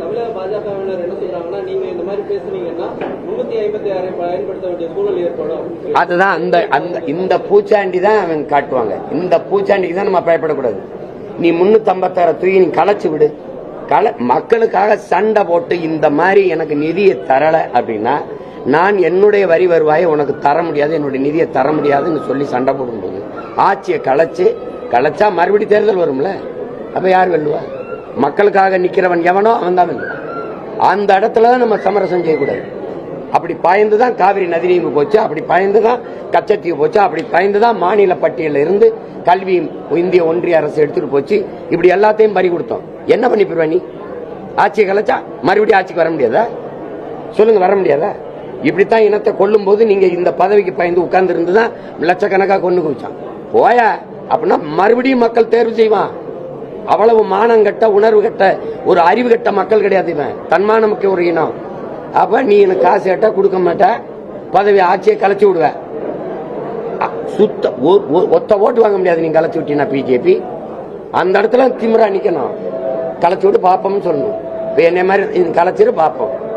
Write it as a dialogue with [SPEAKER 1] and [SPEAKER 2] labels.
[SPEAKER 1] தமிழக பாஜகவினர் என்ன சொல்றாங்கன்னா நீங்க இந்த மாதிரி பேசுனீங்கன்னா முன்னூத்தி ஐம்பத்தி ஆறை பயன்படுத்த வேண்டிய சூழல் ஏற்படும்.
[SPEAKER 2] அதுதான் அந்த அந்த இந்த பூச்சாண்டி தான் அவங்க காட்டுவாங்க. இந்த பூச்சாண்டிக்கு தான் நம்ம பயப்படக்கூடாது. நீ முன்னூத்தி தூக்கி நீ களைச்சு விடு. கல மக்களுக்காக சண்டை போட்டு இந்த மாதிரி எனக்கு நிதியை தரல அப்படின்னா நான் என்னுடைய வரி வருவாயை உனக்கு தர முடியாது என்னுடைய நிதியை தர முடியாதுன்னு சொல்லி சண்டை போடும்போது ஆட்சியை களைச்சு களைச்சா மறுபடி தேர்தல் வரும்ல? அப்ப யார் வெல்லுவா? மக்களுக்காக நிக்கிறவன் எவனோ அவன் தான் அந்த இடத்துல தான் நம்ம சமரசம் செய்யக்கூடாது. அப்படி பாய்ந்து தான் காவிரி நதிநீர்வு போச்சு அப்படி பாய்ந்து தான் கச்சத்தீவு போச்சு அப்படி பாய்ந்து தான் மாநில பட்டியலில் இருந்து கல்வி இந்திய ஒன்றிய அரசு எடுத்துட்டு போச்சு. இப்படி எல்லாத்தையும் பறி கொடுத்தோம். என்ன பண்ணி போயிருவ நீ? ஆட்சியை கலைச்சா மறுபடியும் ஆட்சிக்கு வர முடியாதா? சொல்லுங்க வர முடியாதா? இப்படித்தான் இனத்தை கொல்லும் போது நீங்க இந்த பதவிக்கு பயந்து உட்கார்ந்து இருந்து தான் லட்சக்கணக்காக கொண்டு குவிச்சான். போய அப்படின்னா மறுபடியும் மக்கள் தேர்வு செய்வான். அவ்வளவு மானங்கட்ட உணர்வு கட்ட ஒரு அறிவு கட்ட மக்கள் கிடையாது இவன். தன்மானமுக்கு ஒரு இனம். அப்ப நீ எனக்கு காசு கேட்டா கொடுக்க மாட்ட. பதவி ஆட்சியை கலைச்சி விடுவ. சுத்த ஒ- ஒத்த ஓட்டு வாங்க முடியாது. நீ கலைச்சி விட்டீங்கன்னா பிஜேபி. அந்த இடத்துல திமிரா நிக்கணும். கலைச்சி விட்டு பாப்போம்னு சொல்லணும். இப்போ என்னை மாதிரி இது கலைச்சிட்டு பாப்போம்.